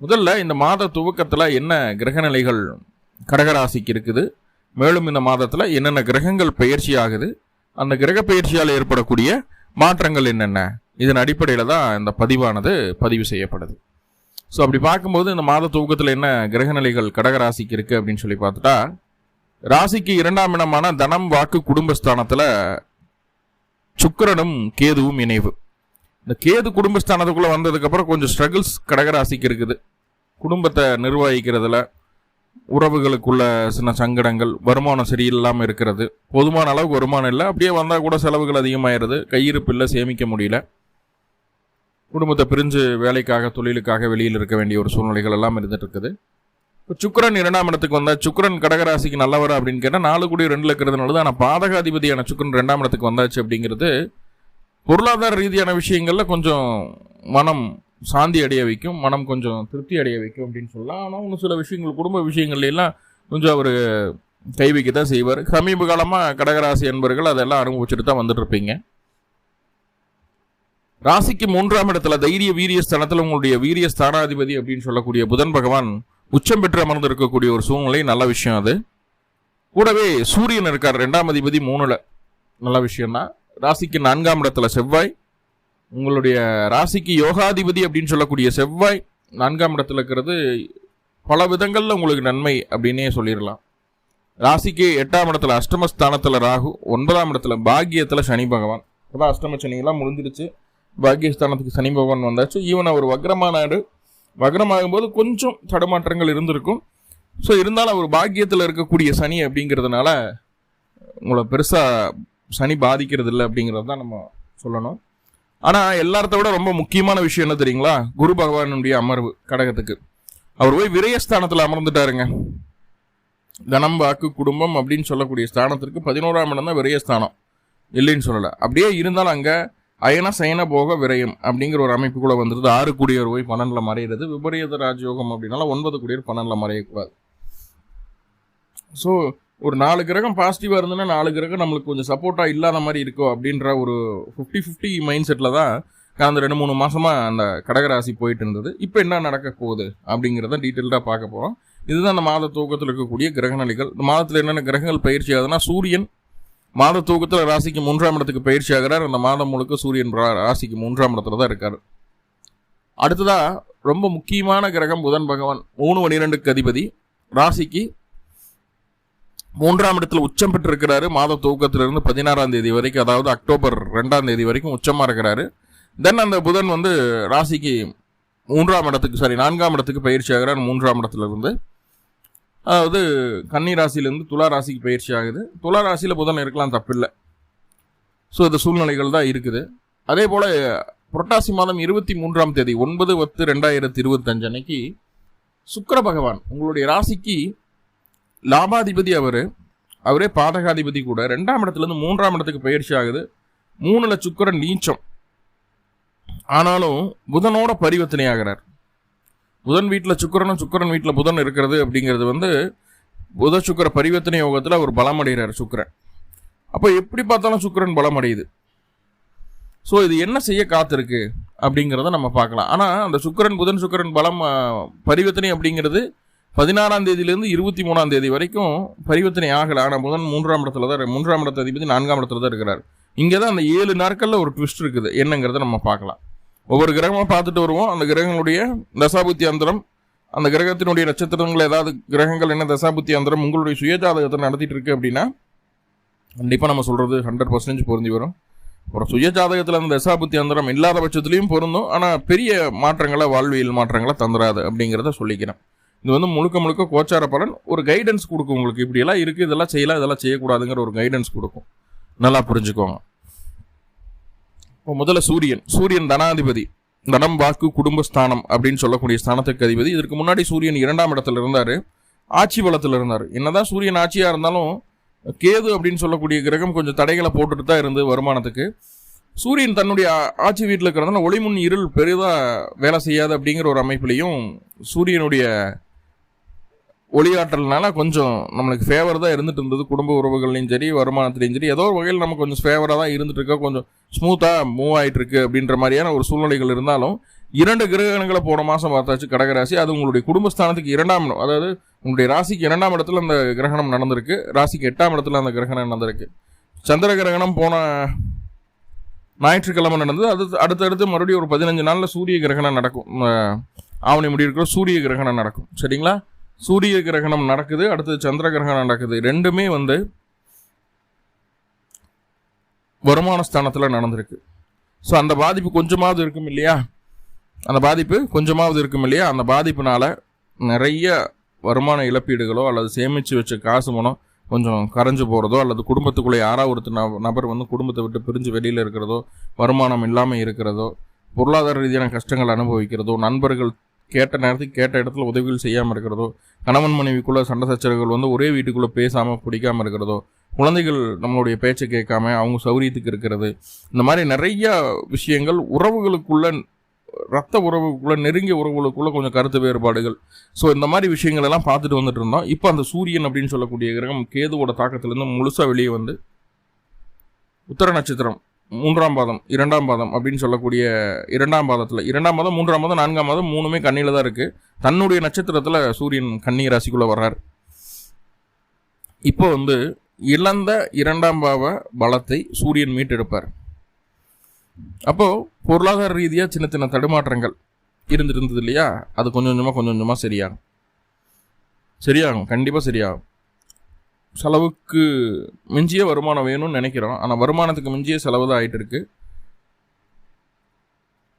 முதல்ல இந்த மாத துவக்கத்தில் என்ன கிரகநிலைகள் கடகராசிக்கு இருக்குது மேலும் இந்த மாதத்தில் என்னென்ன கிரகங்கள் பயிற்சி ஆகுது அந்த கிரக பயிற்சியால் ஏற்படக்கூடிய மாற்றங்கள் என்னென்ன இதன் அடிப்படையில் தான் இந்த பதிவானது பதிவு செய்யப்படுது. ஸோ அப்படி பார்க்கும்போது இந்த மாத துவக்கத்தில் என்ன கிரகநிலைகள் கடகராசிக்கு இருக்குது அப்படின்னு சொல்லி பார்த்துட்டா ராசிக்கு இரண்டாம் இடமான தனம் வாக்கு குடும்பஸ்தானத்தில் சுக்கரனும் கேதுவும் இணைவு. இந்த கேது குடும்பஸ்தானத்துக்குள்ளே வந்ததுக்கப்புறம் கொஞ்சம் ஸ்ட்ரகிள்ஸ் கடகராசிக்கு இருக்குது. குடும்பத்தை நிர்வகிக்கிறதுல உறவுகளுக்குள்ள சின்ன சங்கடங்கள் வருமானம் சரியில்லாமல் இருக்கிறது. போதுமான அளவுக்கு வருமானம் இல்லை. அப்படியே வந்தால் கூட செலவுகள் அதிகமாயிருது. கையிருப்பு இல்லை சேமிக்க முடியல. குடும்பத்தை பிரிஞ்சு வேலைக்காக தொழிலுக்காக வெளியில் இருக்க வேண்டிய ஒரு சூழ்நிலைகள் எல்லாம் இருந்துட்டு இருக்குது. இப்போ சுக்கரன் இரண்டாம் இடத்துக்கு வந்தால் சுக்கரன் கடகராசிக்கு நல்லவர் அப்படின்னு கேட்டால் நாலு கூடிய ரெண்டில் இருக்கிறதுனால தான் ஆனால் பாதகாதிபதியான சுக்கரன் ரெண்டாம் இடத்துக்கு வந்தாச்சு அப்படிங்கிறது பொருளாதார ரீதியான விஷயங்கள்ல கொஞ்சம் மனம் சாந்தி அடைய வைக்கும் மனம் கொஞ்சம் திருப்தி அடைய வைக்கும் அப்படின்னு சொல்லலாம். ஆனால் இன்னும் சில விஷயங்கள் குடும்ப விஷயங்கள்லாம் கொஞ்சம் அவர் கை வைக்க தான் செய்வார். சமீப காலமாக கடகராசி என்பர்கள் அதெல்லாம் அனுபவிச்சுட்டு தான் வந்துட்டு இருப்பீங்க ராசிக்கு மூன்றாம் இடத்துல தைரிய வீரிய ஸ்தானத்தில் உங்களுடைய வீரிய ஸ்தானாதிபதி அப்படின்னு சொல்லக்கூடிய புதன் பகவான் உச்சம் பெற்று அமர்ந்து இருக்கக்கூடிய ஒரு சூழ்நிலை நல்ல விஷயம் அது. கூடவே சூரியன் இருக்கார் ரெண்டாம் அதிபதி மூணுல. நல்ல விஷயம்தான். ராசிக்கு நான்காம் இடத்துல செவ்வாய். உங்களுடைய ராசிக்கு யோகாதிபதி அப்படின்னு சொல்லக்கூடிய செவ்வாய் நான்காம் இடத்துல இருக்கிறது. பல விதங்களில் உங்களுக்கு நன்மை அப்படின்னே சொல்லிடலாம். ராசிக்கு எட்டாம் இடத்துல அஷ்டமஸ்தானத்தில் ராகு ஒன்பதாம் இடத்துல பாக்கியத்தில் சனி பகவான். அதான் அஷ்டம சனியெல்லாம் முடிஞ்சிருச்சு. பாக்கியஸ்தானத்துக்கு சனி பகவான் வந்தாச்சு. ஈவன் அவர் வக்ரமானாடு வக்ரமாகும் போது கொஞ்சம் தடுமாற்றங்கள் இருந்திருக்கும். ஸோ இருந்தாலும் அவர் பாக்கியத்தில் இருக்கக்கூடிய சனி அப்படிங்கிறதுனால உங்களை பெருசாக சனி பாதிக்கிறது இல்லை அப்படிங்கிறது தான் நம்ம சொல்லணும். ஆனால் எல்லாத்த விட ரொம்ப முக்கியமான விஷயம் என்ன தெரியுங்களா? குரு பகவானுடைய அமர்வு கடகத்துக்கு. அவர் போய் விரயஸ்தானத்தில் அமர்ந்துட்டாருங்க. தனம் வாக்கு குடும்பம் அப்படின்னு சொல்லக்கூடிய ஸ்தானத்திற்கு பதினோராம் இடம் தான் விரயஸ்தானம். இல்லைன்னு சொல்லலை. அப்படியே இருந்தாலும் அங்கே அயன சயன போக விரயம் அப்படிங்கிற ஒரு அமைப்புக்குள்ளே வந்துருது. ஆறு குடியர் போய் பன்னெண்டில் மறையிறது. விபரீத ராஜயோகம் அப்படின்னால ஒன்பது குடியர் பன்னெண்டில் மறையக்கூடாது. ஸோ ஒரு நாலு கிரகம் பாசிட்டிவாக இருந்ததுன்னா நாலு கிரகம் நம்மளுக்கு கொஞ்சம் சப்போர்ட்டாக இல்லாத மாதிரி இருக்கும் அப்படின்ற ஒரு ஃபிஃப்டி ஃபிஃப்டி மைண்ட் செட்டில் தான் கடந்த ரெண்டு மூணு மாதமாக அந்த கடகராசி போயிட்டு இருந்தது. இப்போ என்ன நடக்க போகுது அப்படிங்கிறத டீட்டெயில்டாக பார்க்க போகிறோம் இதுதான் அந்த மாத தூக்கத்தில் இருக்கக்கூடிய கிரகநிலைகள் இந்த மாதத்தில் என்னென்ன கிரகங்கள் பயிற்சி ஆகுதுன்னா சூரியன் மாத தூக்கத்தில் ராசிக்கு மூன்றாம் இடத்துக்கு பயிற்சி ஆகிறார். அந்த மாதம் முழுக்க சூரியன் ராசிக்கு மூன்றாம் இடத்துல தான் இருக்கார். அடுத்ததாக ரொம்ப முக்கியமான கிரகம் புதன் பகவான் மூணு பனிரெண்டுக்கு அதிபதி. ராசிக்கு மூன்றாம் இடத்துல உச்சம் பெற்றிருக்கிறாரு. மாத துவக்கத்திலிருந்து பதினாறாம் தேதி வரைக்கும் அதாவது அக்டோபர் ரெண்டாம் தேதி வரைக்கும் உச்சமாக இருக்கிறாரு. தென் அந்த புதன் வந்து ராசிக்கு மூன்றாம் இடத்துக்கு சாரி நான்காம் இடத்துக்கு பயிற்சி ஆகிறார். மூன்றாம் இடத்துலேருந்து அதாவது கன்னி ராசியிலேருந்து துலா ராசிக்கு பயிற்சி ஆகுது. துலா ராசியில் புதன் இருக்கலாம் தப்பில்லை. ஸோ இந்த சூழ்நிலைகள் தான் இருக்குது. அதே போல் புரட்டாசி மாதம் இருபத்தி மூன்றாம் தேதி ஒன்பது பத்து ரெண்டாயிரத்தி இருபத்தஞ்சு அன்னைக்கு சுக்கர பகவான் உங்களுடைய ராசிக்கு லாபாதிபதி அவர் அவரே பாதகாதிபதி கூட ரெண்டாம் இடத்துலேருந்து மூன்றாம் இடத்துக்கு பயிற்சி ஆகுது. மூணுல சுக்கிரன் நீச்சம். ஆனாலும் புதனோட பரிவர்த்தனை ஆகிறார் புதன் வீட்டில் சுக்கிரனும் சுக்கிரன் வீட்டில் புதன் இருக்கிறது அப்படிங்கிறது வந்து புத சுக்கிர பரிவர்த்தனை யோகத்தில் அவர் பலம் அடைகிறார் சுக்கிரன். அப்போ எப்படி பார்த்தாலும் சுக்கரன் பலம் அடையுது ஸோ இது என்ன செய்ய காத்திருக்கு அப்படிங்கிறத நம்ம பார்க்கலாம். ஆனால் அந்த சுக்கிரன் புதன் சுக்கிரன் பலம் பரிவர்த்தனை அப்படிங்கிறது பதினாறாம் தேதியிலிருந்து இருபத்தி மூணாம் தேதி வரைக்கும் பரிவர்த்தனை ஆகலை. ஆனால் புதன் மூன்றாம் இடத்துல தான் மூன்றாம் இடத்த அதிபதி நான்காம் இடத்துல தான் இருக்கிறார். இங்கே தான் அந்த ஏழு நாட்களில் ஒரு ட்விஸ்ட் இருக்குது. என்னங்கிறத நம்ம பார்க்கலாம். ஒவ்வொரு கிரகமாக பார்த்துட்டு வருவோம். அந்த கிரகங்களுடைய தசாபுத்தி அந்தரம் அந்த கிரகத்தினுடைய நட்சத்திரங்கள் ஏதாவது கிரகங்கள் என்ன தசாபுத்தி அந்தரம் உங்களுடைய சுயஜாதகத்தை நடத்திட்டு இருக்கு அப்படின்னா கண்டிப்பாக நம்ம சொல்கிறது ஹண்ட்ரட் பர்சன்டேஜ் பொருந்தி வரும். ஒரு சுயஜாதகத்தில் அந்த தசாபுத்தி அந்தரம் இல்லாத பட்சத்துலையும் பொருந்தும். ஆனால் பெரிய மாற்றங்களை வாழ்வியல் மாற்றங்களை தந்துடாது அப்படிங்கிறத சொல்லிக்கிறேன். இது வந்து முழுக்க முழுக்க கோச்சார பலன். ஒரு கைடன்ஸ் கொடுக்கும் உங்களுக்கு. இப்படியெல்லாம் இருக்குது இதெல்லாம் செய்யலாம் இதெல்லாம் செய்யக்கூடாதுங்கிற ஒரு கைடன்ஸ் கொடுக்கும். நல்லா புரிஞ்சுக்கோங்க. இப்போ முதல்ல சூரியன். சூரியன் தனாதிபதி. தனம் வாக்கு குடும்பஸ்தானம் அப்படின்னு சொல்லக்கூடிய ஸ்தானத்துக்கு அதிபதி. இதற்கு முன்னாடி சூரியன் இரண்டாம் இடத்துல இருந்தார். ஆட்சி பலத்தில் இருந்தார். என்னதான் சூரியன் ஆட்சியாக இருந்தாலும் கேது அப்படின்னு சொல்லக்கூடிய கிரகம் கொஞ்சம் தடைகளை போட்டுட்டு தான் இருந்து வருமானத்துக்கு. சூரியன் தன்னுடைய ஆட்சி வீட்டில் இருக்கிறதுனால ஒளிமுன் இருள் பெரிதாக வேலை செய்யாது அப்படிங்கிற ஒரு அமைப்புலையும் சூரியனுடைய ஒளியாற்றல்னால கொஞ்சம் நம்மளுக்கு ஃபேவர் தான் இருந்துட்டு இருந்தது. குடும்ப உறவுகள்லையும் சரி வருமானத்துலையும் சரி ஏதோ ஒரு வகையில் நமக்கு கொஞ்சம் ஃபேவராக தான் இருந்துட்டு இருக்கா கொஞ்சம் ஸ்மூத்தாக மூவ் ஆகிட்டு இருக்கு அப்படின்ற மாதிரியான ஒரு சூழ்நிலைகள் இருந்தாலும் இரண்டு கிரகணங்களை போன மாதம் பார்த்தாச்சு கடகராசி. அது உங்களுடைய குடும்பஸ்தானத்துக்கு இரண்டாம் இடம். அதாவது உங்களுடைய ராசிக்கு இரண்டாம் இடத்துல அந்த கிரகணம் நடந்திருக்கு. ராசிக்கு எட்டாம் இடத்துல அந்த கிரகணம் நடந்திருக்கு. சந்திர கிரகணம் போன ஞாயிற்றுக்கிழமை நடந்தது. அது அடுத்தடுத்து மறுபடியும் ஒரு பதினஞ்சு நாளில் சூரிய கிரகணம் நடக்கும். ஆவணி ஆவணி முடியிருக்கிற சூரிய கிரகணம் நடக்கும். சரிங்களா? சூரிய கிரகணம் நடக்குது அடுத்தது சந்திர கிரகணம் நடக்குது. ரெண்டுமே வந்து வருமான ஸ்தானத்தில் நடந்திருக்கு. ஸோ அந்த பாதிப்பு கொஞ்சமாவது இருக்கும் இல்லையா? அந்த பாதிப்பு கொஞ்சமாவது இருக்கும் இல்லையா? அந்த பாதிப்புனால நிறைய வருமான இழப்பீடுகளோ அல்லது சேமித்து வச்ச காசு பணம் கொஞ்சம் கரைஞ்சு போகிறதோ அல்லது குடும்பத்துக்குள்ளே யாராவது ஒருத்தர் நபர் வந்து குடும்பத்தை விட்டு பிரிஞ்சு வெளியில் இருக்கிறதோ வருமானம் இல்லாமல் இருக்கிறதோ பொருளாதார ரீதியான கஷ்டங்கள் அனுபவிக்கிறதோ நண்பர்கள் கேட்ட நேரத்துக்கு கேட்ட இடத்துல உதவிகள் செய்யாமல் இருக்கிறதோ கணவன் மனைவிக்குள்ள சண்டை சச்சரவுகள் வந்து ஒரே வீட்டுக்குள்ளே பேசாமல் பிடிக்காமல் இருக்கிறதோ குழந்தைகள் நம்மளுடைய பேச்சை கேட்காம அவங்க சௌரியத்துக்கு இருக்கிறது இந்த மாதிரி நிறைய விஷயங்கள் உறவுகளுக்குள்ள ரத்த உறவுக்குள்ள நெருங்கிய உறவுகளுக்குள்ள கொஞ்சம் கருத்து வேறுபாடுகள். ஸோ இந்த மாதிரி விஷயங்கள் எல்லாம் பார்த்துட்டு வந்துட்டு இருந்தோம். இப்போ அந்த சூரியன் அப்படின்னு சொல்லக்கூடிய கிரகம் கேதுவோட தாக்கத்திலேருந்து முழுசாக வெளியே வந்து உத்தர நட்சத்திரம் மூன்றாம் பாதம் இரண்டாம் பாதம் அப்படின்னு சொல்லக்கூடிய இரண்டாம் பாதத்தில். இரண்டாம் பாதம் மூன்றாம் பாதம் நான்காம் பாதம் மூணுமே கண்ணியில் தான் இருக்குது தன்னுடைய நட்சத்திரத்தில் சூரியன் கன்னி ராசிக்குள்ளே வர்றார். இப்போ வந்து இழந்த இரண்டாம் பாவ பலத்தை சூரியன் மீட்டெடுப்பார். அப்போது பொருளாதார ரீதியாக சின்ன சின்ன தடுமாற்றங்கள் இருந்துட்டு இருந்தது இல்லையா? அது கொஞ்சம் கொஞ்சமாக கொஞ்சம் கொஞ்சமாக சரியாகும். சரியாகும் கண்டிப்பாக சரியாகும். செலவுக்கு மிஞ்சிய வருமானம் வேணும்னு நினைக்கிறோம். ஆனால் வருமானத்துக்கு மிஞ்சிய செலவு தான் ஆகிட்டு இருக்கு.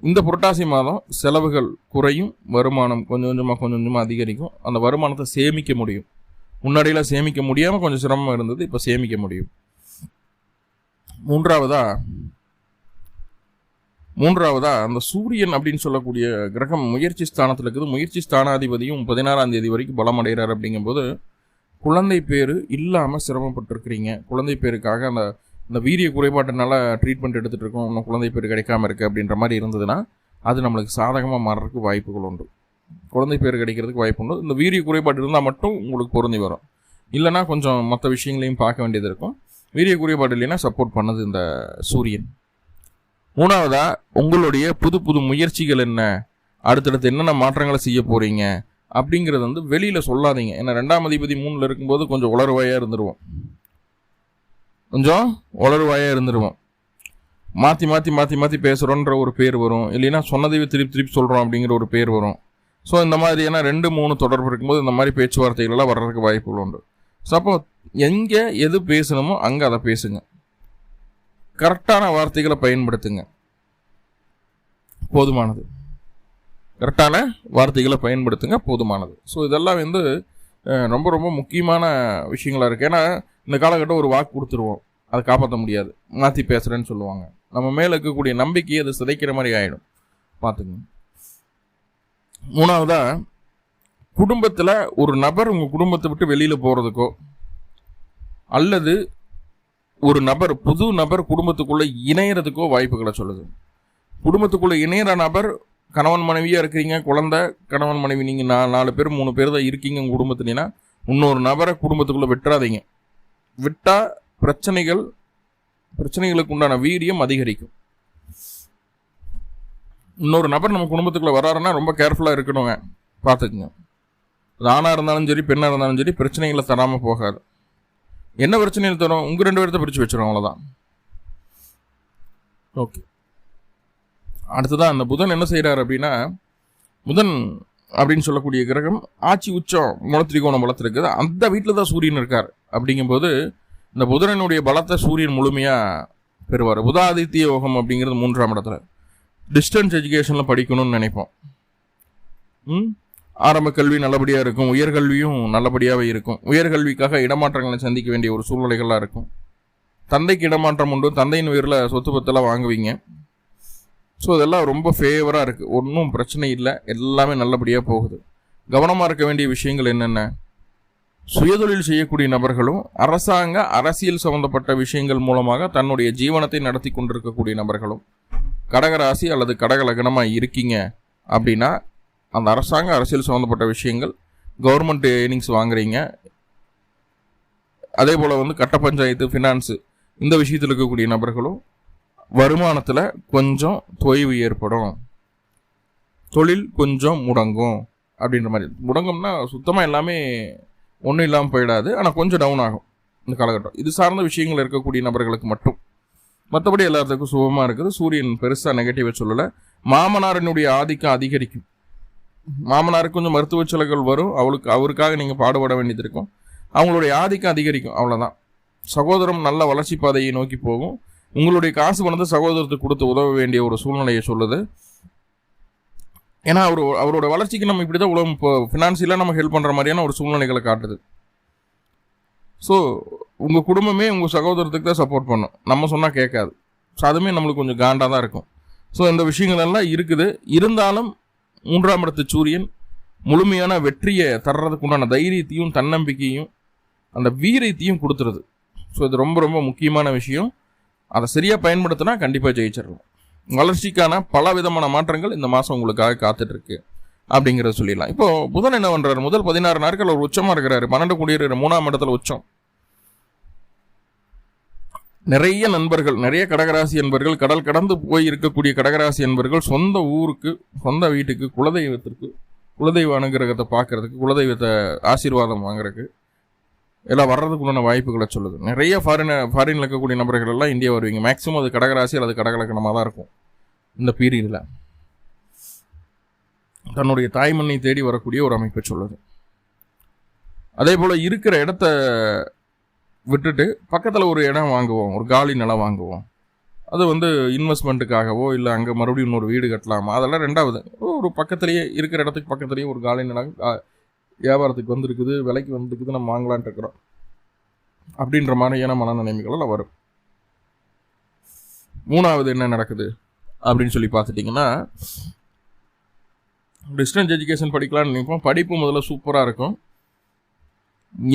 இந்த புரட்டாசி மாதம் செலவுகள் குறையும் வருமானம் கொஞ்சம் கொஞ்சமாக கொஞ்சம் கொஞ்சமாக அதிகரிக்கும். அந்த வருமானத்தை சேமிக்க முடியும். முன்னாடியெல்லாம் சேமிக்க முடியாமல் கொஞ்சம் சிரமம் இருந்தது இப்போ சேமிக்க முடியும். மூன்றாவதா மூன்றாவதா அந்த சூரியன் அப்படின்னு சொல்லக்கூடிய கிரகம் முயற்சி ஸ்தானத்தில் இருக்குது. முயற்சி ஸ்தானாதிபதியும் பதினாறாம் தேதி வரைக்கும் பலம் அடைகிறார் அப்படிங்கும்போது குழந்தை பேர் இல்லாமல் சிரமப்பட்டிருக்கிறீங்க. குழந்தை பேருக்காக அந்த இந்த வீரிய குறைபாட்டினால ட்ரீட்மெண்ட் எடுத்துகிட்டு இருக்கோம் இன்னும் குழந்தை பேர் கிடைக்காம இருக்குது அப்படின்ற மாதிரி இருந்ததுன்னா அது நம்மளுக்கு சாதகமாக மாறுறதுக்கு வாய்ப்புகள் உண்டு. குழந்தை பேர் கிடைக்கிறதுக்கு வாய்ப்பு உண்டு. இந்த வீரிய குறைபாடு இருந்தால் மட்டும் உங்களுக்கு பொருந்தி வரும். இல்லைன்னா கொஞ்சம் மற்ற விஷயங்களையும் பார்க்க வேண்டியது இருக்கும். வீரிய குறைபாடு இல்லைன்னா சப்போர்ட் பண்ணது இந்த சூரியன். மூணாவதாக உங்களுடைய புது புது முயற்சிகள் என்ன? அடுத்தடுத்து என்னென்ன மாற்றங்களை செய்ய போகிறீங்க அப்படிங்கிறது வந்து வெளியில் சொல்லாதீங்க. ஏன்னா ரெண்டாம் அதிபதி மூணில் இருக்கும்போது கொஞ்சம் உளறுவாயாக இருந்துருவோம். கொஞ்சம் உளறுவாயாக இருந்துருவோம். மாற்றி மாற்றி மாற்றி மாற்றி பேசுகிறோன்ற ஒரு பேர் வரும். இல்லைன்னா சொன்னதையே திருப்பி திருப்பி சொல்கிறோம் அப்படிங்கிற ஒரு பேர் வரும். ஸோ இந்த மாதிரியான ரெண்டு மூணு தொடர்பு இருக்கும்போது இந்த மாதிரி பேச்சுவார்த்தைகளெல்லாம் வர்றதுக்கு வாய்ப்புகள் உண்டு. ஸோ அப்போ எங்கே எது பேசணுமோ அங்கே அதை பேசுங்க. கரெக்டான வார்த்தைகளை பயன்படுத்துங்க. போதுமானது. கரெக்டான வார்த்தைகளை பயன்படுத்துங்க போதுமானது. ஸோ இதெல்லாம் வந்து ரொம்ப ரொம்ப முக்கியமான விஷயங்களாக இருக்குது ஏன்னா இந்த காலகட்டம் ஒரு வாக்கு கொடுத்துருவோம். அதை காப்பாற்ற முடியாது. மாற்றி பேசுகிறேன்னு சொல்லுவாங்க. நம்ம மேலே இருக்கக்கூடிய நம்பிக்கையை அது சிதைக்கிற மாதிரி ஆகிடும் பார்த்துங்க. மூணாவதாக குடும்பத்தில் ஒரு நபர் உங்கள் குடும்பத்தை விட்டு வெளியில் போகிறதுக்கோ அல்லது ஒரு நபர் புது நபர் குடும்பத்துக்குள்ளே இணையறதுக்கோ வாய்ப்புகளை சொல்லுது. குடும்பத்துக்குள்ளே இணையிற நபர் கணவன் மனைவியாக இருக்கிறீங்க குழந்த கணவன் மனைவி நீங்கள் நா நாலு பேர் மூணு பேர் தான் இருக்கீங்க உங்கள் குடும்பத்துலனா இன்னொரு நபரை குடும்பத்துக்குள்ளே விட்டுறாதீங்க. விட்டால் பிரச்சனைகள் பிரச்சனைகளுக்கு உண்டான வீரியம் அதிகரிக்கும். இன்னொரு நபர் நம்ம குடும்பத்துக்குள்ளே வராருன்னா ரொம்ப கேர்ஃபுல்லாக இருக்கணுங்க. பார்த்துக்குங்க. அது ஆணாக இருந்தாலும் சரி பெண்ணாக இருந்தாலும் சரி பிரச்சனைகளை தராமல் போகாது. என்ன பிரச்சனைகள் தரும்? உங்கள் ரெண்டு பேர்த்த பிரித்து வச்சிடும் அவ்வளோதான் ஓகே. அடுத்ததாக அந்த புதன் என்ன செய்கிறார் அப்படின்னா புதன் அப்படின்னு சொல்லக்கூடிய கிரகம் ஆட்சி உச்சம் முளத்திரிகோணம் வளர்த்துருக்குது அந்த வீட்டில் தான் சூரியன் இருக்கார். அப்படிங்கும்போது இந்த புதனனுடைய பலத்தை சூரியன் முழுமையாக பெறுவார். புதாதித்ய யோகம் அப்படிங்கிறது மூன்றாம் இடத்துல. டிஸ்டன்ஸ் எஜுகேஷனில் படிக்கணும்னு நினைப்போம். ம்? ஆரம்ப கல்வி நல்லபடியாக இருக்கும். உயர்கல்வியும் நல்லபடியாகவே இருக்கும். உயர்கல்விக்காக இடமாற்றங்களை சந்திக்க வேண்டிய ஒரு சூழ்நிலைகளாக இருக்கும். தந்தைக்கு இடமாற்றம் உண்டு. தந்தையின் உயரில் சொத்து பத்தெல்லாம் வாங்குவீங்க. ஸோ இதெல்லாம் ரொம்ப ஃபேவராக இருக்குது ஒன்றும் பிரச்சனை இல்லை. எல்லாமே நல்லபடியாக போகுது. கவனமாக இருக்க வேண்டிய விஷயங்கள் என்னென்ன? சுயதொழில் செய்யக்கூடிய நபர்களும் அரசாங்க அரசியல் சம்பந்தப்பட்ட விஷயங்கள் மூலமாக தன்னுடைய ஜீவனத்தை நடத்தி கொண்டிருக்கக்கூடிய நபர்களும் கடகராசி அல்லது கடக லக்னமாக இருக்கீங்க அப்படின்னா அந்த அரசாங்க அரசியல் சம்மந்தப்பட்ட விஷயங்கள் கவர்மெண்ட் ஏர்னிங்ஸ் வாங்குறீங்க. அதே போல் வந்து கட்ட பஞ்சாயத்து ஃபினான்ஸு இந்த விஷயத்தில் இருக்கக்கூடிய நபர்களும் வருமானத்தில் கொஞ்சம் தொய்வு ஏற்படும். தொழில் கொஞ்சம் முடங்கும் அப்படின்ற மாதிரி. முடங்கும்னா சுத்தமாக எல்லாமே ஒன்றும் இல்லாமல் போயிடாது ஆனால் கொஞ்சம் டவுன் ஆகும் இந்த காலகட்டம். இது சார்ந்த விஷயங்கள் இருக்கக்கூடிய நபர்களுக்கு மட்டும். மற்றபடி எல்லாத்துக்கும் சுபமாக இருக்குது. சூரியன் பெருசாக நெகட்டிவாக சொல்லலை. மாமனாரினுடைய ஆதிக்கம் அதிகரிக்கும். மாமனாருக்கு கொஞ்சம் மருத்துவ செலவுகள் வரும். அவளுக்கு அவருக்காக நீங்கள் பாடுபட வேண்டியது இருக்கும். அவங்களுடைய ஆதிக்கம் அதிகரிக்கும். அவ்வளோதான் சகோதரம் நல்ல வளர்ச்சி பாதையை நோக்கி போகும். உங்களுடைய காசு பணத்தை சகோதரத்துக்கு கொடுத்து உதவ வேண்டிய ஒரு சூழ்நிலையை சொல்லுது. ஏன்னா அவர் அவரோட வளர்ச்சிக்கு நம்ம இப்படி தான் உலகம் இப்போ ஃபினான்சியலாக நம்ம ஹெல்ப் பண்ணுற மாதிரியான ஒரு சூழ்நிலைகளை காட்டுது. ஸோ உங்கள் குடும்பமே உங்கள் சகோதரத்துக்கு தான் சப்போர்ட் பண்ணும். நம்ம சொன்னால் கேட்காது. ஸோ அதுவுமே நம்மளுக்கு கொஞ்சம் காண்டாக தான் இருக்கும். ஸோ இந்த விஷயங்கள் எல்லாம் இருக்குது. இருந்தாலும் மூன்றாம் இடத்து சூரியன் முழுமையான வெற்றியை தர்றதுக்கு உண்டான தைரியத்தையும் தன்னம்பிக்கையும் அந்த வீரியத்தையும் கொடுத்துருது. ஸோ இது ரொம்ப ரொம்ப முக்கியமான விஷயம். அதை சரியாக பயன்படுத்தினா கண்டிப்பாக ஜெயிச்சிடலாம். வளர்ச்சிக்கான பல விதமான மாற்றங்கள் இந்த மாதம் உங்களுக்காக காத்துட்ருக்கு அப்படிங்கிறத சொல்லிடலாம். இப்போ புதன் என்ன பண்ணுறாரு முதல் பதினாறு நாட்கள் அவர் உச்சமாக இருக்கிறாரு. பன்னெண்டு குடியிருக்கிற மூணாம் இடத்துல உச்சம். நிறைய நண்பர்கள் நிறைய கடகராசி என்பர்கள் கடல் கடந்து போய் இருக்கக்கூடிய கடகராசி என்பர்கள் சொந்த ஊருக்கு சொந்த வீட்டுக்கு குலதெய்வத்திற்கு குலதெய்வ அனுகிரகத்தை பார்க்கறதுக்கு குலதெய்வத்தை ஆசீர்வாதம் வாங்குறதுக்கு எல்லாம் வர்றதுக்குள்ளான வாய்ப்புகளை சொல்லுது. நிறைய ஃபாரின் ஃபாரினில் இருக்கக்கூடிய நபர்கள் எல்லாம் இந்தியா வருவீங்க. மேக்ஸிமம் அது கடகராசி அல்லது கடகலக்கணமாக தான் இருக்கும். இந்த பீரியடில் தன்னுடைய தாய்மண்ணை தேடி வரக்கூடிய ஒரு அமைப்பை சொல்லுது. அதே போல் இருக்கிற இடத்த விட்டுட்டு பக்கத்தில் ஒரு இடம் வாங்குவோம். ஒரு காலி நிலம் வாங்குவோம். அது வந்து இன்வெஸ்ட்மெண்ட்டுக்காகவோ இல்லை அங்கே மறுபடியும் இன்னொரு வீடு கட்டலாமா? அதெல்லாம் ரெண்டாவது. ஒரு பக்கத்துலேயே இருக்கிற இடத்துக்கு பக்கத்துலேயே ஒரு காலி நிலம் வியாபாரத்துக்கு வந்திருக்குது விலைக்கு வந்துருக்குது நம்ம வாங்கலான்ட்டு இருக்கிறோம். அப்படின்ற மாதிரியான மனநிலைமைகள் வரும். மூணாவது என்ன நடக்குது அப்படின்னு சொல்லி பார்த்துட்டிங்கன்னா டிஸ்டன்ஸ் எஜுகேஷன் படிக்கலாம்னு நினைப்போம். படிப்பு முதல்ல சூப்பராக இருக்கும்.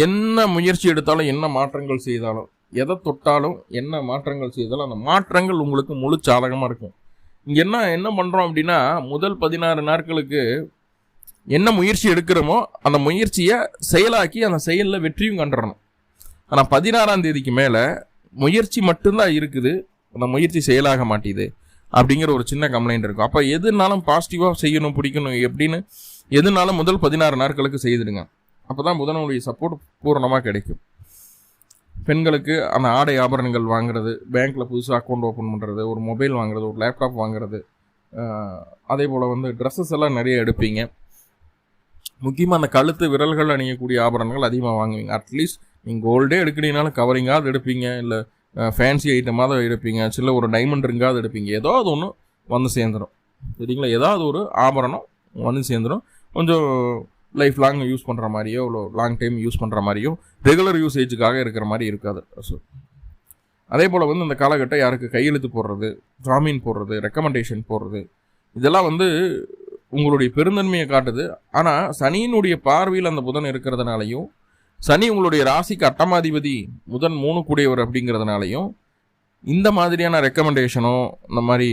என்ன முயற்சி எடுத்தாலும் என்ன மாற்றங்கள் செய்தாலும் எதை தொட்டாலும் என்ன மாற்றங்கள் செய்தாலும் அந்த மாற்றங்கள் உங்களுக்கு முழு சாதகமாக இருக்கும். இங்கே என்ன என்ன பண்ணுறோம் அப்படின்னா முதல் பதினாறு நாட்களுக்கு என்ன முயற்சி எடுக்கிறோமோ அந்த முயற்சியை செயலாக்கி அந்த செயலில் வெற்றியும் கண்டுறணும். ஆனால் பதினாறாம் தேதிக்கு மேலே முயற்சி மட்டும்தான் இருக்குது. அந்த முயற்சி செயலாக மாட்டேது அப்படிங்கிற ஒரு சின்ன கம்ப்ளைண்ட் இருக்கும். அப்போ எதுனாலும் பாசிட்டிவாக செய்யணும் பிடிக்கணும் எப்படின்னு எதுனாலும் முதல் பதினாறு நாட்களுக்கு செய்துடுங்க. அப்போ தான் புதனுடைய சப்போர்ட் பூரணமாக கிடைக்கும். பெண்களுக்கு அந்த ஆடை ஆபரணங்கள் வாங்குறது பேங்க்கில் புதுசாக அக்கௌண்ட் ஓப்பன் பண்ணுறது ஒரு மொபைல் வாங்குறது ஒரு லேப்டாப் வாங்குறது அதே போல் வந்து ட்ரெஸ்ஸஸ் எல்லாம் நிறைய எடுப்பீங்க. முக்கியமாக அந்த கழுத்து விரல்கள் அணியக்கூடிய ஆபரணங்கள் அதிகமாக வாங்குவீங்க. அட்லீஸ்ட் நீங்கள் கோல்டே எடுக்கிறீங்கனாலும் கவரிங்காவது எடுப்பீங்க இல்லை ஃபேன்சி ஐட்டமாக எடுப்பீங்க சில ஒரு டைமண்ட் ரிங்காவது எடுப்பீங்க. ஏதாவது ஒன்று வந்து சேர்ந்துடும் சரிங்களா? ஏதாவது ஒரு ஆபரணம் வந்து சேர்ந்துடும் கொஞ்சம் லைஃப் லாங் யூஸ் பண்ணுற மாதிரியோ இவ்வளோ லாங் டைம் யூஸ் பண்ணுற மாதிரியோ ரெகுலர் யூசேஜுக்காக இருக்கிற மாதிரி இருக்காது. ஸோ அதே போல் வந்து இந்த காலகட்டம் யாருக்கு கையெழுத்து போடுறது ஜாமீன் போடுறது ரெக்கமெண்டேஷன் போடுறது இதெல்லாம் வந்து உங்களுடைய பெருந்தன்மையை காட்டுது. ஆனால் சனியினுடைய பார்வையில் அந்த புதன் இருக்கிறதுனாலையும் சனி உங்களுடைய ராசிக்கு அட்டமாதிபதி முதன் மூணு கூடியவர் அப்படிங்கிறதுனாலையும் இந்த மாதிரியான ரெக்கமெண்டேஷனோ இந்த மாதிரி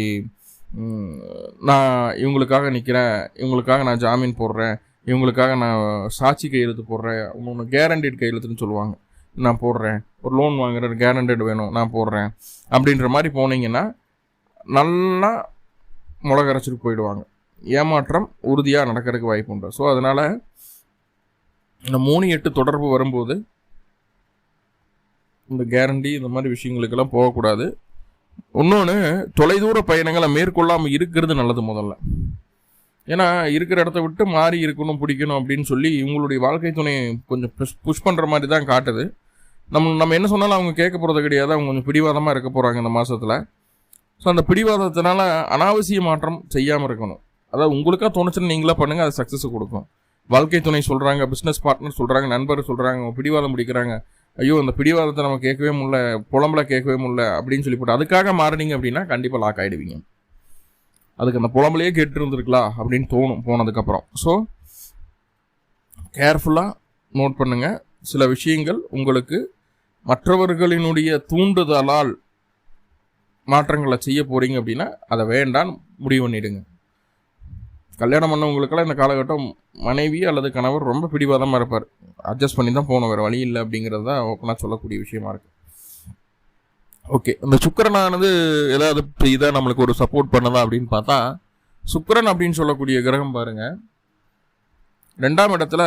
நான் இவங்களுக்காக நிற்கிறேன் இவங்களுக்காக நான் ஜாமீன் போடுறேன் இவங்களுக்காக நான் சாட்சி கையெழுத்து போடுறேன் ஒன்று கேரண்டட் கையெழுத்துன்னு சொல்லுவாங்க. நான் போடுறேன். ஒரு லோன் வாங்குற கேரண்டட் வேணும் நான் போடுறேன். அப்படின்ற மாதிரி போனீங்கன்னா நல்லா முளகரைச்சிட்டு போயிடுவாங்க. ஏமாற்றம் உறுதியாக நடக்கிறதுக்கு வாய்ப்பு உண்டு. ஸோ அதனால் இந்த மூணு எட்டு தொடர்பு வரும்போது இந்த கேரண்டி இந்த மாதிரி விஷயங்களுக்கெல்லாம் போகக்கூடாது. இன்னொன்று தொலைதூர பயணங்களை மேற்கொள்ளாமல் இருக்கிறது நல்லது முதல்ல. ஏன்னா இருக்கிற இடத்த விட்டு மாறி இருக்கணும் பிடிக்கணும் அப்படின்னு சொல்லி இவங்களுடைய வாழ்க்கை துணையை கொஞ்சம் புஷ் புஷ் பண்ணுற மாதிரி தான் காட்டுது. நம்ம நம்ம என்ன சொன்னாலும் அவங்க கேட்க போகிறது கிடையாது. அவங்க கொஞ்சம் பிடிவாதமாக இருக்க போகிறாங்க இந்த மாதத்தில் ஸோ அந்த பிடிவாதத்தினால அனாவசிய மாற்றம் செய்யாமல் இருக்கணும். அதாவது உங்களுக்காக தோணுச்சுன்னு நீங்களே பண்ணுங்கள் அது சக்ஸஸ் கொடுக்கும். வாழ்க்கை துணை சொல்கிறாங்க பிஸ்னஸ் பார்ட்னர் சொல்கிறாங்க நண்பர் சொல்கிறாங்க பிடிவாதம் பிடிக்கிறாங்க. ஐயோ அந்த பிடிவாதத்தை நம்ம கேட்கவே முடியல புலம்பல கேட்கவே முடியல அப்படின்னு சொல்லி போட்டு அதுக்காக மாறினீங்க அப்படின்னா கண்டிப்பாக லாக் ஆகிடுவீங்க அதுக்கு அந்த புலம்பலையே கேட்டு இருந்திருக்கலாம் அப்படின்னு தோணும் போனதுக்கப்புறம். ஸோ கேர்ஃபுல்லாக நோட் பண்ணுங்கள் சில விஷயங்கள் உங்களுக்கு மற்றவர்களினுடைய தூண்டுதலால் மாற்றங்களை செய்ய போகிறீங்க அப்படின்னா அதை வேண்டான்னு முடிவு பண்ணிவிடுங்க கல்யாணம் பண்ணவங்களுக்கெல்லாம் இந்த காலகட்டம் மனைவி அல்லது கணவர் ரொம்ப பிடிவாதமாக இருப்பார். அட்ஜஸ்ட் பண்ணி தான் போகணும். வேறு வழி இல்லை அப்படிங்கிறது தான் ஓப்பனாக சொல்லக்கூடிய விஷயமா இருக்குது ஓகே இந்த சுக்கரனானது ஏதாவது இதாக நம்மளுக்கு ஒரு சப்போர்ட் பண்ணதா அப்படின்னு பார்த்தா சுக்கரன் அப்படின்னு சொல்லக்கூடிய கிரகம் பாருங்கள் ரெண்டாம் இடத்துல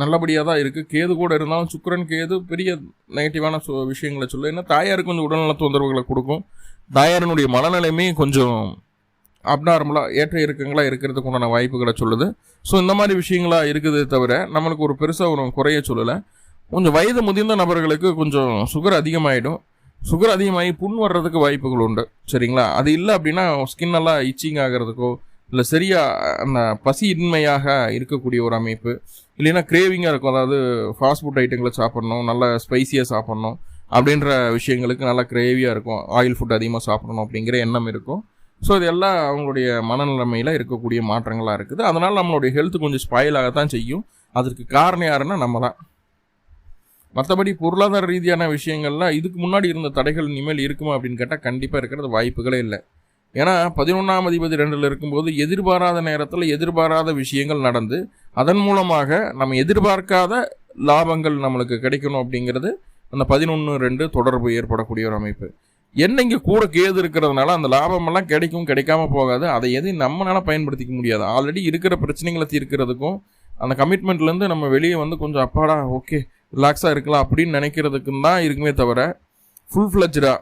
நல்லபடியாக தான் இருக்குது கேது கூட இருந்தாலும் சுக்கரன் கேது பெரிய நெகட்டிவான விஷயங்களை சொல்ல ஏன்னா தாயாருக்கு கொஞ்சம் உடல்நல தொந்தரவுகளை கொடுக்கும். தாயாரனுடைய மனநிலையுமே கொஞ்சம் அப்நார்மலாக ஏற்ற இறக்கங்களாக இருக்கிறதுக்கு உண்டான வாய்ப்புகளை சொல்லுது. ஸோ இந்த மாதிரி விஷயங்களாக இருக்குது தவிர நம்மளுக்கு ஒரு பெருசாக ஒரு குறைய சொல்லலை. கொஞ்சம் வயது முதிர்ந்த நபர்களுக்கு கொஞ்சம் சுகர் அதிகமாகிடும் சுகர் அதிகமாகி புண் வர்றதுக்கு வாய்ப்புகள் உண்டு. சரிங்களா? அது இல்லை அப்படின்னா ஸ்கின் எல்லாம் இச்சிங் ஆகிறதுக்கோ இல்லை சரியாக அந்த பசி இன்மையாக இருக்கக்கூடிய ஒரு அமைப்பு. இல்லைன்னா கிரேவிங்காக இருக்கும். அதாவது ஃபாஸ்ட் ஃபுட் ஐட்டங்களை சாப்பிட்ணும் நல்ல ஸ்பைசியாக சாப்பிட்ணும் அப்படின்ற விஷயங்களுக்கு நல்லா கிரேவியாக இருக்கும். ஆயில் ஃபுட் அதிகமாக சாப்பிடணும் அப்படிங்கிற எண்ணம் இருக்கும். ஸோ இதெல்லாம் அவங்களுடைய மனநிலைமையில் இருக்கக்கூடிய மாற்றங்களாக இருக்குது. அதனால் நம்மளுடைய ஹெல்த் கொஞ்சம் ஸ்பாயில் தான் செய்யும். அதற்கு காரணம் யாருன்னா நம்ம தான் மற்றபடி பொருளாதார ரீதியான விஷயங்கள்லாம் இதுக்கு முன்னாடி இருந்த தடைகள் இனிமேல் இருக்குமா அப்படின்னு கேட்டால் கண்டிப்பாக இருக்கிறது வாய்ப்புகளே இல்லை. ஏன்னா பதினொன்றாம் அதிபதி ரெண்டில் இருக்கும்போது எதிர்பாராத நேரத்தில் எதிர்பாராத விஷயங்கள் நடந்து அதன் மூலமாக நம்ம எதிர்பார்க்காத லாபங்கள் நம்மளுக்கு கிடைக்கணும் அப்படிங்கிறது அந்த பதினொன்று ரெண்டு தொடர்பு ஏற்படக்கூடிய ஒரு அமைப்பு. என்ன இங்கே கூட கேது இருக்கிறதுனால அந்த லாபமெல்லாம் கிடைக்கும் கிடைக்காம போகாது. அதை எதையும் நம்மளால் பயன்படுத்திக்க முடியாது. ஆல்ரெடி இருக்கிற பிரச்சனைகளை தீர்க்கிறதுக்கும் அந்த கமிட்மெண்ட்லேருந்து நம்ம வெளியே வந்து கொஞ்சம் அப்பாடா ஓகே ரிலாக்ஸாக இருக்கலாம் அப்படின்னு நினைக்கிறதுக்கும் தான் இருக்குமே தவிர ஃபுல் ஃப்ளஜ்டாக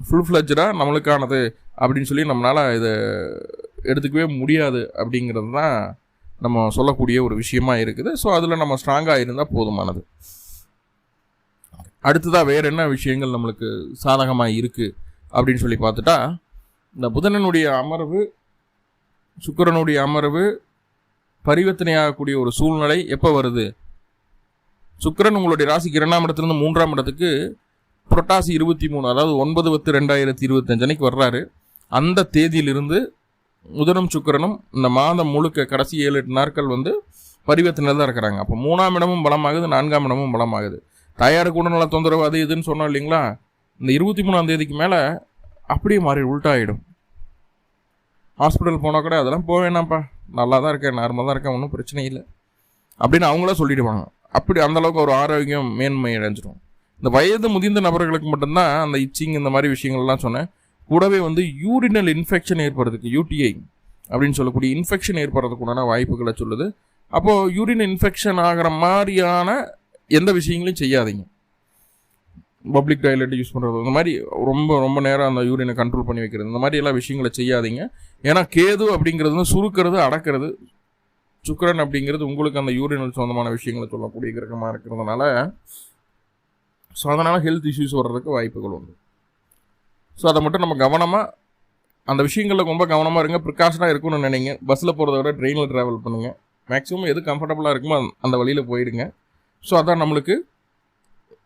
ஃபுல் ஃப்ளஜ்டாக நம்மளுக்கானது அப்படின்னு சொல்லி நம்மளால் இதை எடுத்துக்கவே முடியாது அப்படிங்கிறது தான் நம்ம சொல்லக்கூடிய ஒரு விஷயமா இருக்குது. ஸோ அதில் நம்ம ஸ்ட்ராங்காக இருந்தால் போதுமானது. அடுத்ததாக வேறு என்ன விஷயங்கள் நம்மளுக்கு சாதகமாக இருக்குது அப்படின்னு சொல்லி பார்த்துட்டா இந்த புதனனுடைய அமர்வு சுக்கரனுடைய அமர்வு பரிவர்த்தனையாகக்கூடிய ஒரு சூழ்நிலை எப்போ வருது? சுக்கரன் உங்களுடைய ராசிக்கு இரண்டாம் இடத்துலேருந்து மூன்றாம் இடத்துக்கு புரட்டாசி இருபத்தி மூணு அதாவது ஒன்பது பத்து ரெண்டாயிரத்தி இருபத்தஞ்சு அன்னைக்கு வர்றாரு. அந்த தேதியிலிருந்து முதனும் சுக்கரனும் இந்த மாதம் முழுக்க கடைசி ஏழு எட்டு நாட்கள் வந்து பரிவர்த்தனை தான் இருக்கிறாங்க. அப்போ மூணாம் இடமும் பலமாகுது நான்காம் இடமும் பலமாகுது. தாயாருக்கு உடல்நல தொந்தரவு அது இதுன்னு சொன்னோம் இல்லைங்களா? இந்த இருபத்தி மூணாம் தேதிக்கு மேலே அப்படியே மாறி உள்டாயிடும். ஹாஸ்பிட்டல் போனால் கூட அதெல்லாம் போக வேணாம்ப்பா. நல்லா தான் இருக்கேன் நார்மலாக தான் இருக்கேன் ஒன்றும் பிரச்சனை இல்லை. அப்படின்னு அவங்களா சொல்லிடுவாங்க. அப்படி அந்தளவுக்கு ஒரு ஆரோக்கியம் மேன்மை அடைஞ்சிடும். இந்த வயது முதிர்ந்த நபர்களுக்கு மட்டும்தான் அந்த இச்சிங் இந்த மாதிரி விஷயங்கள்லாம் சொன்னேன். கூடவே வந்து யூரினல் இன்ஃபெக்ஷன் ஏற்படுறதுக்கு யூடிஐ அப்படின்னு சொல்லக்கூடிய இன்ஃபெக்ஷன் ஏற்படுறதுக்குண்டான வாய்ப்புகளை சொல்லுது. அப்போது யூரின் இன்ஃபெக்ஷன் ஆகிற மாதிரியான எந்த விஷயங்களையும் செய்யாதீங்க. பப்ளிக் டாய்லெட் யூஸ் பண்ணுறது இந்த மாதிரி ரொம்ப ரொம்ப நேரம் அந்த யூரினை கண்ட்ரோல் பண்ணி வைக்கிறது இந்த மாதிரி எல்லாம் விஷயங்களை செய்யாதீங்க. ஏன்னா கேது அப்படிங்கிறது வந்து சுருக்கிறது அடக்கிறது. சுக்கரன் அப்படிங்கிறது உங்களுக்கு அந்த யூரினல் சொந்தமான விஷயங்களை சொல்லக்கூடிய கிரகமாக இருக்கிறதுனால ஸோ அதனால் ஹெல்த் இஷ்யூஸ் வர்றதுக்கு வாய்ப்புகள் உண்டு. ஸோ அதை மட்டும் நம்ம கவனமாக அந்த விஷயங்களில் ரொம்ப கவனமாக இருங்க. ப்ரிகாஷனாக இருக்கும்னு நினைங்க. பஸ்ஸில் போகிறத விட ட்ரெயினில் ட்ராவல் பண்ணுங்கள் மேக்ஸிமம் எது கம்ஃபர்டபுளாக இருக்குமோ அந்த வழியில் போயிடுங்க. ஸோ அதான் நம்மளுக்கு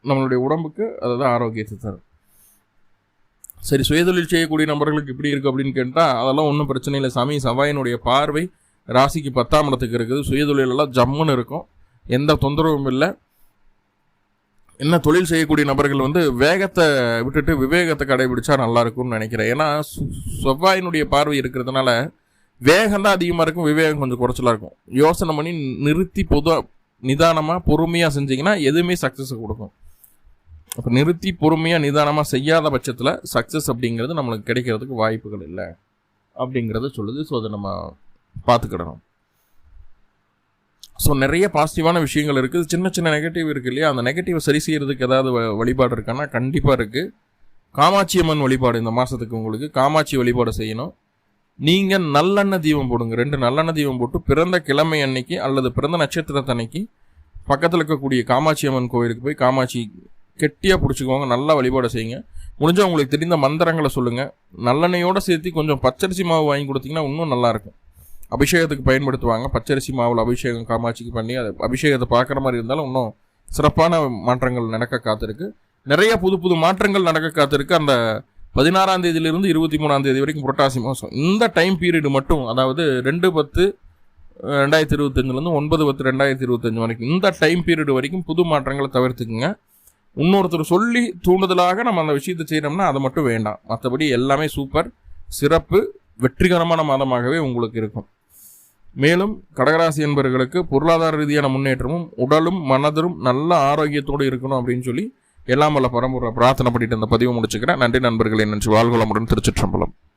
நம்மளுடைய உடம்புக்கு அதுதான் ஆரோக்கியத்தை தரும். சரி சுயதொழில் செய்யக்கூடிய நபர்களுக்கு இப்படி இருக்குது அப்படின்னு கேட்டால் அதெல்லாம் ஒன்றும் பிரச்சனை இல்லை சாமி. செவ்வாயினுடைய பார்வை ராசிக்கு பத்தாம் இடத்துக்கு இருக்குது. சுயதொழிலெல்லாம் ஜம்முன்னு இருக்கும். எந்த தொந்தரவும் இல்லை. என்ன தொழில் செய்யக்கூடிய நபர்கள் வந்து வேகத்தை விட்டுட்டு விவேகத்தை கடைபிடிச்சா நல்லா இருக்கும்னு நினைக்கிறேன். ஏன்னா செவ்வாயினுடைய பார்வை இருக்கிறதுனால வேகம் தான் அதிகமாக இருக்கும் விவேகம் கொஞ்சம் குறைச்சலாக இருக்கும். யோசனை பண்ணி நிறுத்தி பொதுவாக நிதானமாக பொறுமையாக செஞ்சிங்கன்னா எதுவுமே சக்ஸஸை கொடுக்கும். அப்போ நிறுத்தி பொறுமையாக நிதானமாக செய்யாத பட்சத்தில் சக்ஸஸ் அப்படிங்கிறது நம்மளுக்கு கிடைக்கிறதுக்கு வாய்ப்புகள் இல்லை அப்படிங்கிறத சொல்லுது. ஸோ அதை நம்ம பார்த்துக்கிடணும். ஸோ நிறைய பாசிட்டிவான விஷயங்கள் இருக்குது சின்ன சின்ன நெகட்டிவ் இருக்குது இல்லையா? அந்த நெகட்டிவை சரி செய்கிறதுக்கு ஏதாவது வழிபாடு இருக்கான்னா கண்டிப்பாக இருக்குது காமாட்சி அம்மன் வழிபாடு இந்த மாதத்துக்கு உங்களுக்கு. காமாட்சி வழிபாடு செய்யணும். நீங்கள் நல்லெண்ணெய் தீபம் போடுங்க. ரெண்டு நல்லெண்ணெய் தீபம் போட்டு பிறந்த கிழமை அன்னைக்கு அல்லது பிறந்த நட்சத்திரத்தை அன்னைக்கு பக்கத்தில் இருக்கக்கூடிய காமாட்சி அம்மன் கோயிலுக்கு போய் காமாட்சி கெட்டியாக பிடிச்சிக்கோங்க நல்லா வழிபாடு செய்யுங்க. முடிஞ்சால் உங்களுக்கு தெரிந்த மந்திரங்களை சொல்லுங்கள் நல்லெண்ணெயோடு சேர்த்து கொஞ்சம் பச்சரிசி மாவு வாங்கி கொடுத்தீங்கன்னா இன்னும் நல்லாயிருக்கும் அபிஷேகத்துக்கு பயன்படுத்துவாங்க. பச்சரிசி மாவில் அபிஷேகம் காமாட்சிக்கு பண்ணி அதை அபிஷேகத்தை பார்க்குற மாதிரி இருந்தாலும் இன்னும் சிறப்பான மாற்றங்கள் நடக்க காத்திருக்கு. நிறைய புது புது மாற்றங்கள் நடக்க காத்திருக்கு. அந்த பதினாறாம் தேதியிலிருந்து இருபத்தி மூணாம் தேதி வரைக்கும் புரட்டாசி மாதம் இந்த டைம் பீரியட் மட்டும் அதாவது ரெண்டு பத்து ரெண்டாயிரத்தி இருபத்தஞ்சிலேருந்து ஒன்பது பத்து ரெண்டாயிரத்தி இருபத்தஞ்சு வரைக்கும் இந்த டைம் பீரியட் வரைக்கும் புது மாற்றங்களை தவிர்த்துக்குங்க. இன்னொருத்தர் சொல்லி தூண்டுதலாக நம்ம அந்த விஷயத்தை செய்கிறோம்னா அதை மட்டும் வேண்டாம். மற்றபடி எல்லாமே சூப்பர் சிறப்பு வெற்றிகரமான மாதமாகவே உங்களுக்கு இருக்கும். மேலும் கடகராசி என்பவர்களுக்கு பொருளாதார ரீதியான முன்னேற்றமும் உடலும் மனதிலும் நல்ல ஆரோக்கியத்தோடு இருக்கணும் அப்படின்னு சொல்லி எல்லாம் வல்ல பரம்பரை பிரார்த்தனை பண்ணிட்டு இந்த பதிவை முடிச்சுக்கிறேன். நன்றி நண்பர்களே. நன்றி. வாழ்வளமுடன் திருச்சிற்றம்பலம்.